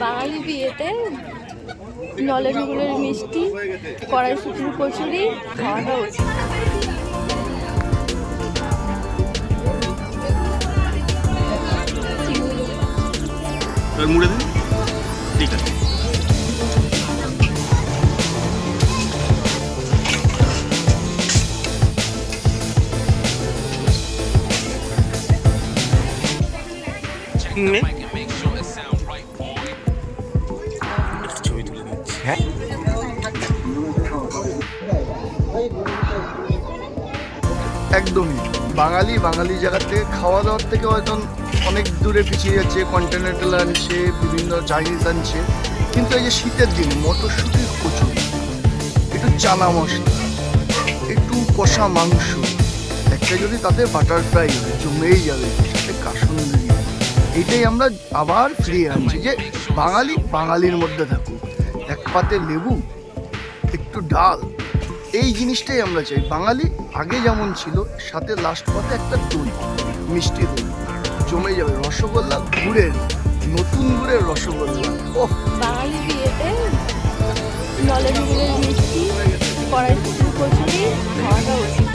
বাঙালি বিয়েতে নলেন গুলের মিষ্টি কড়াই কড়াইশুটির কচুরি খাওয়াটা উচিত এবার মুড়ে দিন ঠিক আছে নে। হ্যাঁ। একদমই। বাঙালি বাঙালি জায়গা থেকে খাওয়া দাওয়ার থেকে হয়তো অনেক দূরে পিছিয়ে যাচ্ছে কন্টিনেন্টাল আনছে, বিভিন্ন চাইনিজ আনছে। কিন্তু এই যে শীতের দিন মটরশুঁটির কচুরি একটু চানা মশলা, একটু কষা মাংস, একটা যদি তাতে বাটার ফ্রাই হয়, জমেই যাবে সাথে কাসুন্দি এইটাই আমরা আবার ফিরিয়ে আনছি যে বাঙালি বাঙালির মধ্যে থাকুক। এক পাতে লেবু, একটু ডাল। এই জিনিসটাই আমরা চাই। বাঙালি আগে যেমন ছিল, সাথে লাস্ট পাতে একটা দই, মিষ্টি দই। জমে যাবে রসগোল্লা গুড়ের, নতুন গুড়ের রসগোল্লা। ও বাঙালি বিয়েতে মিষ্টি কচুরি, খাওয়াটা উচিত।